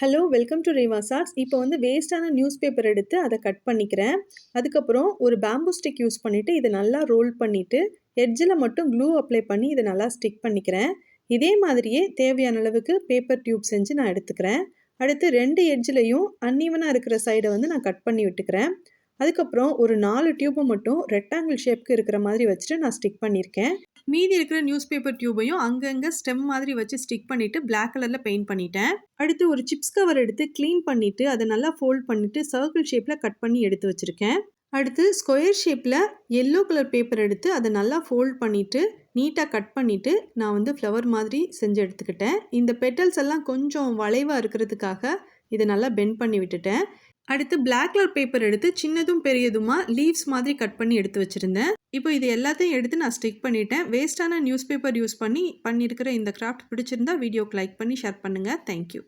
Hello welcome to Reva சார்ஸ் இப்போ வந்து வேஸ்ட்டான நியூஸ் பேப்பர் எடுத்து அதை கட் பண்ணிக்கிறேன். அதுக்கப்புறம் ஒரு பேம்பு ஸ்டிக் யூஸ் பண்ணிவிட்டு இதை நல்லா ரோல் பண்ணிவிட்டு எட்ஜில் மட்டும் க்ளூ அப்ளை பண்ணி இதை நல்லா ஸ்டிக் பண்ணிக்கிறேன். இதே மாதிரியே தேவையான அளவுக்கு பேப்பர் டியூப் செஞ்சு நான் எடுத்துக்கிறேன். அடுத்து ரெண்டு எட்ஜிலையும் அன்னீவனாக இருக்கிற சைடை வந்து நான் கட் பண்ணி விட்டுக்கிறேன். அதுக்கப்புறம் ஒரு நாலு டியூப்பை மட்டும் ரெக்டாங்கிள் ஷேப்க்கு இருக்கிற மாதிரி வச்சுட்டு நான் ஸ்டிக் பண்ணியிருக்கேன். மீதி இருக்கிற நியூஸ் பேப்பர் டியூபையும் அங்கங்கே ஸ்டெம் மாதிரி வச்சு ஸ்டிக் பண்ணிவிட்டு பிளாக் கலரில் பெயிண்ட் பண்ணிட்டேன். அடுத்து ஒரு சிப்ஸ் கவர் எடுத்து க்ளீன் பண்ணிவிட்டு அதை நல்லா ஃபோல்ட் பண்ணிவிட்டு சர்க்கிள் ஷேப்பில் கட் பண்ணி எடுத்து வச்சுருக்கேன். அடுத்து ஸ்கொயர் ஷேப்பில் எல்லோ கலர் பேப்பர் எடுத்து அதை நல்லா ஃபோல்ட் பண்ணிவிட்டு நீட்டாக கட் பண்ணிவிட்டு நான் வந்து ஃப்ளவர் மாதிரி செஞ்சு எடுத்துக்கிட்டேன். இந்த பெட்டல்ஸ் எல்லாம் கொஞ்சம் வளைவாக இருக்கிறதுக்காக இதை நல்லா பெண்ட் பண்ணி விட்டுட்டேன். அடுத்து பிளாக் கலர் பேப்பர் எடுத்து சின்னதும் பெரியதுமா லீவ்ஸ் மாதிரி கட் பண்ணி எடுத்து வச்சுருந்தேன். இப்போ இது எல்லாத்தையும் எடுத்து நான் ஸ்டிக் பண்ணிட்டேன். வேஸ்ட்டான நியூஸ் பேப்பர் யூஸ் பண்ணி பண்ணியிருக்கிற இந்த கிராஃப்ட் பிடிச்சிருந்தா வீடியோக்கு லைக் பண்ணி ஷேர் பண்ணுங்கள் தேங்க்யூ